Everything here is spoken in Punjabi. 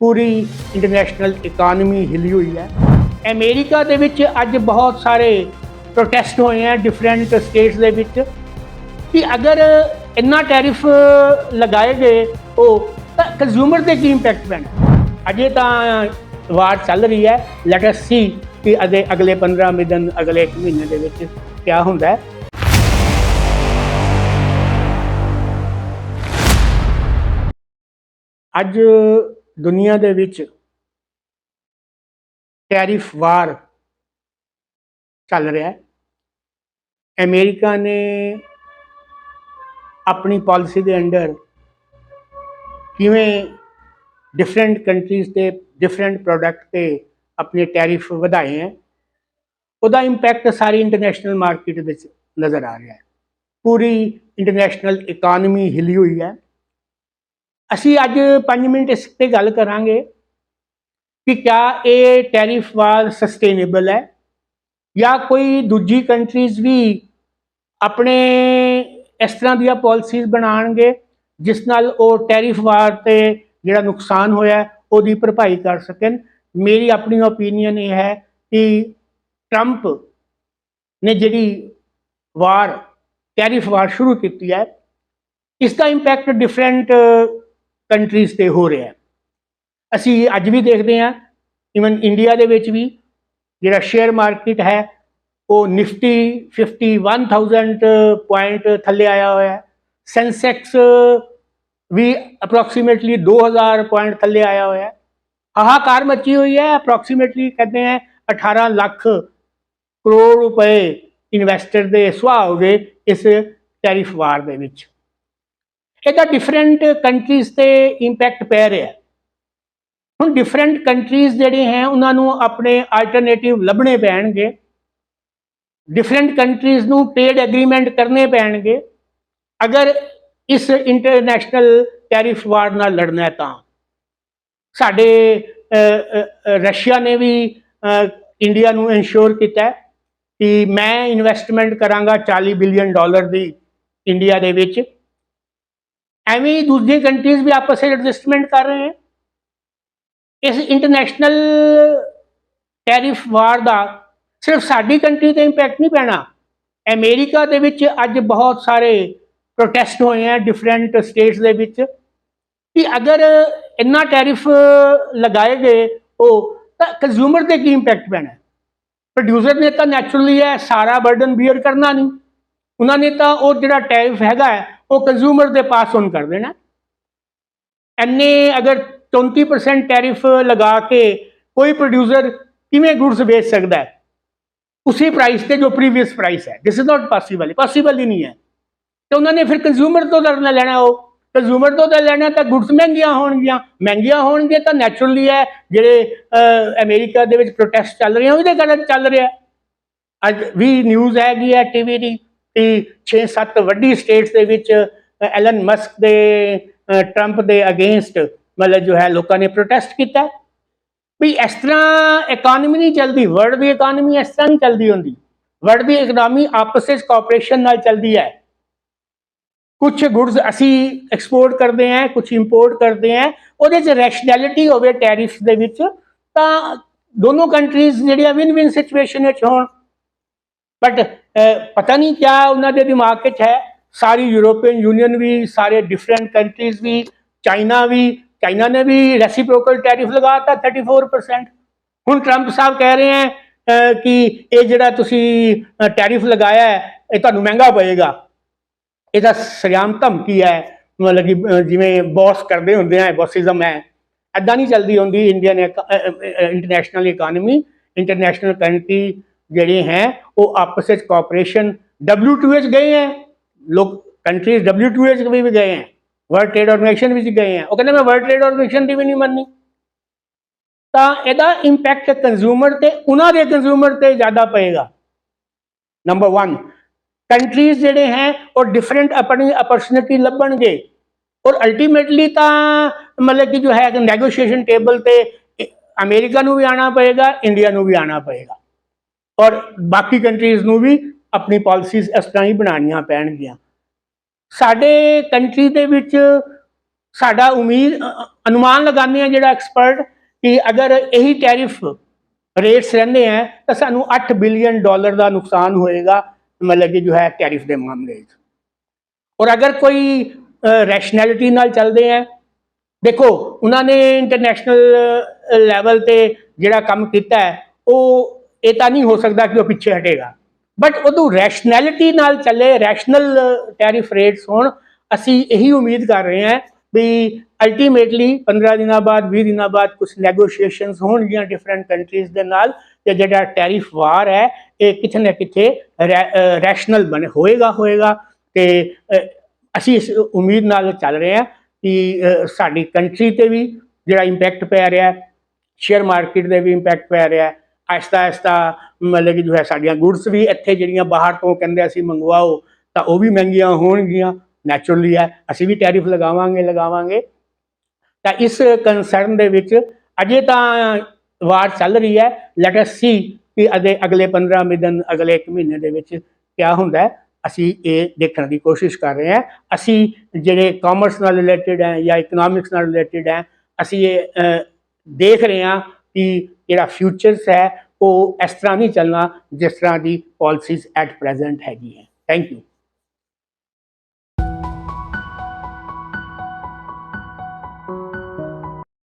ਪੂਰੀ ਇੰਟਰਨੈਸ਼ਨਲ ਇਕਾਨਮੀ ਹਿੱਲੀ ਹੋਈ ਹੈ। ਅਮਰੀਕਾ ਦੇ ਵਿੱਚ ਅੱਜ ਬਹੁਤ ਸਾਰੇ ਪ੍ਰੋਟੈਸਟ ਹੋਏ ਆ ਡਿਫਰੈਂਟ ਸਟੇਟਸ ਦੇ ਵਿੱਚ। ਕਿ ਅਗਰ ਇੰਨਾ ਟੈਰਿਫ ਲਗਾਏ ਗਏ, ਉਹ ਤਾਂ ਕੰਜ਼ਿਊਮਰ ਤੇ ਕੀ ਇੰਪੈਕਟ ਪੈਣਾ? ਅਜੇ ਤਾਂ ਵਾਰ ਚੱਲ ਰਹੀ ਹੈ। ਲੈਟ ਅਸ ਸੀ ਕਿ ਅਗੇ ਅਗਲੇ 15 ਦਿਨ, ਅਗਲੇ 1 ਮਹੀਨੇ ਦੇ ਵਿੱਚ ਕੀ ਹੁੰਦਾ ਹੈ। ਅੱਜ ਦੁਨੀਆ ਦੇ ਵਿੱਚ ਟੈਰਿਫ ਵਾਰ ਚੱਲ ਰਿਹਾ ਹੈ। ਅਮਰੀਕਾ ਨੇ ਆਪਣੀ ਪਾਲਿਸੀ ਦੇ ਅੰਡਰ ਕਿਵੇਂ ਡਿਫਰੈਂਟ ਕੰਟਰੀਜ਼ ਤੇ ਡਿਫਰੈਂਟ ਪ੍ਰੋਡਕਟ ਤੇ ਆਪਣੇ ਟੈਰਿਫ ਵਧਾਏ ਹੈ, ਉਹਦਾ ਇੰਪੈਕਟ ਸਾਰੀ ਇੰਟਰਨੈਸ਼ਨਲ ਮਾਰਕੀਟ ਵਿੱਚ ਨਜ਼ਰ ਆ ਰਿਹਾ ਹੈ। ਪੂਰੀ ਇੰਟਰਨੈਸ਼ਨਲ ਇਕਾਨਮੀ ਹਿੱਲੀ ਹੋਈ ਹੈ। ਅਸੀਂ ਅੱਜ 5 ਮਿੰਟ ਇਸ ਤੇ ਗੱਲ ਕਰਾਂਗੇ ਕਿ ਕਿਆ ਇਹ ਟੈਰਿਫ ਵਾਰ ਸਸਟੇਨੇਬਲ ਹੈ ਜਾਂ ਕੋਈ ਦੂਜੀ ਕੰਟਰੀਜ਼ ਵੀ ਆਪਣੇ ਇਸ ਤਰ੍ਹਾਂ ਦੀਆਂ ਪਾਲਿਸੀਜ਼ ਬਣਾਉਣਗੇ ਜਿਸ ਨਾਲ ਉਹ ਟੈਰਿਫ ਵਾਰ ਤੇ ਜਿਹੜਾ ਨੁਕਸਾਨ ਹੋਇਆ ਉਹਦੀ ਭਰਪਾਈ ਕਰ ਸਕਣ। ਮੇਰੀ ਆਪਣੀ ਓਪੀਨੀਅਨ ਇਹ ਹੈ ਕਿ ਟਰੰਪ ਨੇ ਜਿਹੜੀ ਵਾਰ ਟੈਰਿਫ ਵਾਰ ਸ਼ੁਰੂ ਕੀਤੀ ਹੈ ਇਸ ਦਾ ਇੰਪੈਕਟ ਡਿਫਰੈਂਟ ਕੰਟਰੀਜ਼ ਤੇ ਹੋ ਰਿਹਾ ਅਸੀਂ ਅੱਜ ਵੀ ਦੇਖਦੇ ਹਾਂ ਇਵਨ ਇੰਡੀਆ ਦੇ ਵਿੱਚ ਵੀ ਜਿਹੜਾ ਸ਼ੇਅਰ ਮਾਰਕੀਟ ਹੈ, ਉਹ ਨਿਫਟੀ 51000 ਪੁਆਇੰਟ ਥੱਲੇ ਆਇਆ ਹੋਇਆ ਹੈ। ਸੈਂਸੈਕਸ ਵੀ ਅਪਰੋਕਸੀਮੇਟਲੀ 2000 ਪੁਆਇੰਟ ਥੱਲੇ ਆਇਆ ਹੋਇਆ ਹੈ। ਹਾਹਾਕਾਰ ਮੱਚੀ ਹੋਈ ਹੈ ਅਪਰੋਕਸੀਮੇਟਲੀ ਕਹਿੰਦੇ ਹੈ 18 ਲੱਖ ਕਰੋੜ ਰੁਪਏ ਇਨਵੈਸਟਰ ਦੇ ਸੁਆਹ ਹੋ ਗਏ ਇਸ ਟੈਰਿਫ ਵਾਰ ਦੇ ਵਿੱਚ। ਇਹਦਾ ਡਿਫਰੈਂਟ ਕੰਟਰੀਜ਼ ਤੇ ਇੰਪੈਕਟ ਪੈ ਰਿਹਾ ਹੁਣ ਡਿਫਰੈਂਟ ਕੰਟਰੀਜ਼ ਜਿਹੜੇ ਹੈ, ਉਹਨਾਂ ਨੂੰ ਆਪਣੇ ਆਲਟਰਨੇਟਿਵ ਲੱਭਣੇ ਪੈਣਗੇ। ਡਿਫਰੈਂਟ ਕੰਟਰੀਜ਼ ਨੂੰ ਟ੍ਰੇਡ ਐਗਰੀਮੈਂਟ ਕਰਨੇ ਪੈਣਗੇ। ਅਗਰ ਇਸ ਇੰਟਰਨੈਸ਼ਨਲ ਟੈਰਿਫ ਵਾਰ ਨਾਲ ਲੜਨਾ ਹੈ ਤਾਂ। ਸਾਡੇ ਰਸ਼ੀਆ ਨੇ ਵੀ ਇੰਡੀਆ ਨੂੰ ਇਨਸ਼ੋਰ ਕੀਤਾ ਕਿ ਮੈਂ ਇਨਵੈਸਟਮੈਂਟ ਕਰਾਂਗਾ 40 ਬਿਲੀਅਨ ਡਾਲਰ ਦੀ ਇੰਡੀਆ ਦੇ ਵਿੱਚ। ਐਵੇਂ ਹੀ ਦੂਜੀ ਕੰਟਰੀਜ਼ ਵੀ ਆਪਸ ਵਿੱਚ ਐਡਜਸਟਮੈਂਟ ਕਰ ਰਹੇ ਹਨ ਇਸ ਇੰਟਰਨੈਸ਼ਨਲ ਟੈਰਿਫ ਵਾਰ ਦਾ ਸਿਰਫ ਸਾਡੀ ਕੰਟਰੀ ਤੇ ਇੰਪੈਕਟ ਨਹੀਂ ਪੈਣਾ। ਅਮਰੀਕਾ ਦੇ ਵਿੱਚ ਅੱਜ ਬਹੁਤ ਸਾਰੇ ਪ੍ਰੋਟੈਸਟ ਹੋਏ ਆ ਡਿਫਰੈਂਟ ਸਟੇਟਸ ਦੇ ਵਿੱਚ। ਕਿ ਅਗਰ ਇੰਨਾ ਟੈਰਿਫ ਲਗਾਏ ਗਏ ਉਹ, ਤਾਂ ਕੰਜ਼ਿਊਮਰ ਤੇ ਕੀ ਇੰਪੈਕਟ ਪੈਣਾ? ਪ੍ਰੋਡਿਊਸਰ ਨੇ ਤਾਂ ਨੈਚੁਰਲੀ ਹੈ ਸਾਰਾ ਬਰਡਨ ਬੀਅਰ ਕਰਨਾ ਨਹੀਂ। ਉਹਨਾਂ ਨੇ ਤਾਂ ਉਹ ਜਿਹੜਾ ਟੈਰਿਫ ਹੈਗਾ ਉਹ ਕੰਜ਼ਿਊਮਰ ਦੇ ਪਾਸ ਔਨ ਕਰ ਦੇਣਾ। ਐਨੇ ਅਗਰ 34% ਟੈਰਿਫ ਲਗਾ ਕੇ ਕੋਈ ਪ੍ਰੋਡਿਊਸਰ ਕਿਵੇਂ ਗੁੱਡਸ ਵੇਚ ਸਕਦਾ ਹੈ? ਉਸੇ ਪ੍ਰਾਈਸ ਤੇ ਜੋ ਪ੍ਰੀਵੀਅਸ ਪ੍ਰਾਈਸ ਹੈ। This is not possible possible ਹੀ ਨਹੀਂ ਹੈ। ਤੇ ਉਹਨਾਂ ਨੇ ਫਿਰ ਕੰਜ਼ਿਊਮਰ ਤੋਂ ਲੜਨਾ ਲੈਣਾ ਉਹ। ਕੰਜ਼ਿਊਮਰ ਤੋਂ ਤਾਂ ਲੈਣਾ ਤਾਂ ਗੁੱਡਸ ਮਹਿੰਗੀਆਂ ਹੋਣਗੀਆਂ। ਮਹਿੰਗੀਆਂ ਹੋਣਗੀਆਂ ਤਾਂ ਨੈਚੁਰਲੀ ਹੈ। ਜਿਹੜੇ ਅਹ, ਅਮਰੀਕਾ ਦੇ ਵਿੱਚ ਪ੍ਰੋਟੈਸਟ ਚੱਲ ਰਹੇ ਆ ਉਹਦੇ ਕਾਰਨ ਚੱਲ ਰਿਹਾ। ਅੱਜ ਵੀ ਨਿਊਜ਼ ਹੈਗੀ ਹੈ ਟੀਵੀ ਦੀ। ਕਿ 6-7 ਵੱਡੀ ਸਟੇਟਸ ਦੇ ਵਿੱਚ ਐਲਨ ਮਸਕ ਦੇ ਟਰੰਪ ਦੇ ਅਗੇਂਸਟ ਮਤਲਬ ਜੋ ਹੈ ਲੋਕਾਂ ਨੇ ਪ੍ਰੋਟੈਸਟ ਕੀਤਾ। ਵੀ ਇਸ ਤਰ੍ਹਾਂ ਇਕਨੋਮੀ ਨਹੀਂ ਚੱਲਦੀ ਵਰਲਡ ਦੀ ਇਕਨੋਮੀ ਇਸ ਤਰ੍ਹਾਂ ਨਹੀਂ ਚੱਲਦੀ ਹੁੰਦੀ। ਵਰਲਡ ਦੀ ਇਕਨੋਮੀ ਆਪਸ ਵਿੱਚ ਕੋਆਪਰੇਸ਼ਨ ਨਾਲ ਚੱਲਦੀ ਹੈ। ਕੁਝ ਗੁੱਡਸ ਅਸੀਂ ਐਕਸਪੋਰਟ ਕਰਦੇ ਹਾਂ ਕੁਝ ਇੰਪੋਰਟ ਕਰਦੇ ਹਾਂ, ਉਹਦੇ 'ਚ ਰੈਸ਼ਨੈਲਿਟੀ ਹੋਵੇ ਟੈਰਿਫਸ ਦੇ ਵਿੱਚ, ਤਾਂ ਦੋਨੋਂ ਕੰਟਰੀਜ਼ ਜਿਹੜੀਆਂ ਵਿਨ ਵਿਨ ਸਿਚੁਏਸ਼ਨ ਵਿੱਚ ਹੋਣ। ਬਟ ਪਤਾ ਨਹੀਂ ਕਿਆ ਉਹਨਾਂ ਦੇ ਦਿਮਾਗ 'ਚ ਹੈ। ਸਾਰੀ ਯੂਰੋਪੀਅਨ ਯੂਨੀਅਨ ਵੀ, ਸਾਰੇ ਡਿਫਰੈਂਟ ਕੰਟਰੀਜ਼ ਵੀ ਚਾਈਨਾ ਵੀ ਚਾਈਨਾ ਨੇ ਵੀ ਰੈਸੀਪ੍ਰੋਕਲ ਟੈਰਿਫ ਲਗਾਤਾ 34% ਹੁਣ ਟਰੰਪ ਸਾਹਿਬ ਕਹਿ ਰਹੇ ਹੈ ਕਿ ਇਹ ਜਿਹੜਾ ਤੁਸੀਂ ਟੈਰਿਫ ਲਗਾਇਆ ਹੈ, ਇਹ ਤੁਹਾਨੂੰ ਮਹਿੰਗਾ ਪਏਗਾ। ਇਹਦਾ ਸਰਿਆਮ ਧਮਕੀ ਹੈ। ਮਤਲਬ ਕਿ ਜਿਵੇਂ ਬੌਸ ਕਰਦੇ ਹੁੰਦੇ ਆ ਬੌਸਿਜ਼ਮ ਹੈ। ਐਦਾਂ ਨਹੀਂ ਚੱਲਦੀ ਹੁੰਦੀ Indian international economy international country ਜਿਹੜੇ ਹੈ, ਉਹ ਆਪਸ ਵਿੱਚ ਕੋਆਪਰੇਸ਼ਨ WTO ਵਿੱਚ ਗਏ ਹੈ। ਲੋਕ ਕੰਟਰੀਜ਼ WTO ਵਿੱਚ ਵੀ ਵੀ ਗਏ ਹੈ। ਵਰਲਡ ਟ੍ਰੇਡ ਆਰਗੇਨਾਈਜੇਸ਼ਨ ਵਿੱਚ ਗਏ ਹੈ। ਉਹ ਕਹਿੰਦੇ ਮੈਂ ਵਰਲਡ ਟ੍ਰੇਡ ਆਰਗੇਨਾਈਜੇਸ਼ਨ ਦੀ ਵੀ ਨਹੀਂ ਮੰਨਨੀ ਤਾਂ ਇਹਦਾ ਇੰਪੈਕਟ ਕੰਜ਼ਿਊਮਰ ਤੇ, ਉਹਨਾਂ ਦੇ ਕੰਜ਼ਿਊਮਰ ਤੇ ਜ਼ਿਆਦਾ ਪਏਗਾ। ਨੰਬਰ 1 ਕੰਟਰੀਜ਼ ਜਿਹੜੇ ਹੈ, ਉਹ ਡਿਫਰੈਂਟ ਆਪਣੀ ਅਪਰਚੂਨਿਟੀ ਲੱਭਣਗੇ। ਔਰ ਅਲਟੀਮੇਟਲੀ ਤਾਂ ਮਤਲਬ ਕਿ ਜੋ ਹੈ ਨੈਗੋਸ਼ੀਏਸ਼ਨ ਟੇਬਲ ਤੇ ਅਮਰੀਕਾ ਨੂੰ ਵੀ ਆਣਾ ਪਏਗਾ ਇੰਡੀਆ ਨੂੰ ਵੀ ਆਣਾ ਪਏਗਾ। ਔਰ ਬਾਕੀ ਕੰਟਰੀਜ਼ ਨੂੰ ਵੀ ਆਪਣੀ ਪਾਲਿਸੀਜ਼ ਇਸ ਤਰ੍ਹਾਂ ਹੀ ਬਣਾਉਣੀਆਂ ਪੈਣਗੀਆਂ। ਸਾਡੇ ਕੰਟਰੀ ਦੇ ਵਿੱਚ ਸਾਡਾ ਉਮੀਦ ਅਨੁਮਾਨ ਲਗਾਉਂਦੇ ਆ ਜਿਹੜਾ ਐਕਸਪਰਟ ਕਿ ਅਗਰ ਇਹੀ ਟੈਰਿਫ ਰੇਟਸ ਰਹਿੰਦੇ ਆ ਤਾਂ ਸਾਨੂੰ 8 ਬਿਲੀਅਨ ਡਾਲਰ ਦਾ ਨੁਕਸਾਨ ਹੋਏਗਾ, ਮਤਲਬ ਕਿ ਜੋ ਹੈ ਟੈਰਿਫ ਦੇ ਮਾਮਲੇ 'ਚ ਔਰ ਅਗਰ ਕੋਈ ਰੈਸ਼ਨੈਲਿਟੀ ਨਾਲ ਚੱਲਦੇ ਆ ਦੇਖੋ, ਉਹਨਾਂ ਨੇ ਇੰਟਰਨੈਸ਼ਨਲ ਲੈਵਲ ਤੇ ਜਿਹੜਾ ਕੰਮ ਕੀਤਾ ਹੈ, ਉਹ ਇਹ ਤਾਂ ਨਹੀਂ ਹੋ ਸਕਦਾ ਕਿ ਉਹ ਪਿੱਛੇ ਹਟੇਗਾ। ਬਟ ਉਦੋਂ ਰੈਸ਼ਨੈਲਿਟੀ ਨਾਲ ਚੱਲੇ ਰੈਸ਼ਨਲ ਟੈਰਿਫ ਰੇਟਸ ਹੋਣ, ਅਸੀਂ ਇਹੀ ਉਮੀਦ ਕਰ ਰਹੇ ਹਾਂ ਵੀ ਅਲਟੀਮੇਟਲੀ 15 ਦਿਨਾਂ ਬਾਅਦ 20 ਦਿਨਾਂ ਬਾਅਦ ਕੁਝ ਨੈਗੋਸ਼ੀਏਸ਼ਨਸ ਹੋਣਗੀਆਂ ਡਿਫਰੈਂਟ ਕੰਟਰੀਜ਼ ਦੇ ਨਾਲ, ਤੇ ਜਿਹੜਾ ਟੈਰਿਫ ਵਾਰ ਹੈ, ਇਹ ਕਿਤੇ ਨਾ ਕਿਤੇ ਰੈਸ਼ਨਲ ਬਣੇ, ਹੋਏਗਾ ਹੋਏਗਾ। ਤੇ ਅਸੀਂ ਇਸ ਉਮੀਦ ਨਾਲ ਚੱਲ ਰਹੇ ਹਾਂ ਕਿ ਸਾਡੀ ਕੰਟਰੀ ਤੇ ਵੀ ਜਿਹੜਾ ਇੰਪੈਕਟ ਪੈ ਰਿਹਾ ਸ਼ੇਅਰ ਮਾਰਕੀਟ ਦੇ ਵੀ ਇੰਪੈਕਟ ਪੈ ਰਿਹਾ ਹੈ ਆਹਿਸਤਾ ਮਤਲਬ ਕਿ ਜੋ ਹੈ ਸਾਡੀਆਂ ਗੁੱਡਸ ਵੀ ਇੱਥੇ ਜਿਹੜੀਆਂ ਬਾਹਰ ਤੋਂ ਕਹਿੰਦੇ ਅਸੀਂ ਮੰਗਵਾਓ, ਤਾਂ ਉਹ ਵੀ ਮਹਿੰਗੀਆਂ ਹੋਣਗੀਆਂ। ਨੈਚੁਰਲੀ ਹੈ, ਅਸੀਂ ਵੀ ਟੈਰਿਫ ਲਗਾਵਾਂਗੇ ਲਗਾਵਾਂਗੇ। ਤਾਂ ਇਸ ਕੰਸਰਨ ਦੇ ਵਿੱਚ ਅਜੇ ਤਾਂ ਵਾਰ ਚੱਲ ਰਹੀ ਹੈ। ਲੈਟ ਅਸ ਸੀ ਕਿ ਅਗੇ ਅਗਲੇ 15 ਦਿਨ, ਅਗਲੇ 1 ਮਹੀਨੇ ਦੇ ਵਿੱਚ ਕੀ ਹੁੰਦਾ ਹੈ। ਅਸੀਂ ਇਹ ਦੇਖਣ ਦੀ ਕੋਸ਼ਿਸ਼ ਕਰ ਰਹੇ ਹਾਂ। ਅਸੀਂ ਜਿਹੜੇ ਕਾਮਰਸ ਨਾਲ ਰਿਲੇਟਡ ਹੈ ਜਾਂ ਇਕਨੋਮਿਕਸ ਨਾਲ ਰਿਲੇਟਡ ਹੈ, ਅਸੀਂ ਇਹ ਦੇਖ ਰਹੇ ਹਾਂ ਕਿ ਜਿਹੜਾ ਫਿਊਚਰਸ ਹੈ, ਉਹ ਇਸ ਤਰ੍ਹਾਂ ਨਹੀਂ ਚੱਲਣਾ ਜਿਸ ਤਰ੍ਹਾਂ ਦੀ ਪਾਲਿਸੀਜ਼ ਐਟ ਪ੍ਰੈਜ਼ੈਂਟ ਹੈਗੀ ਹੈ। Thank you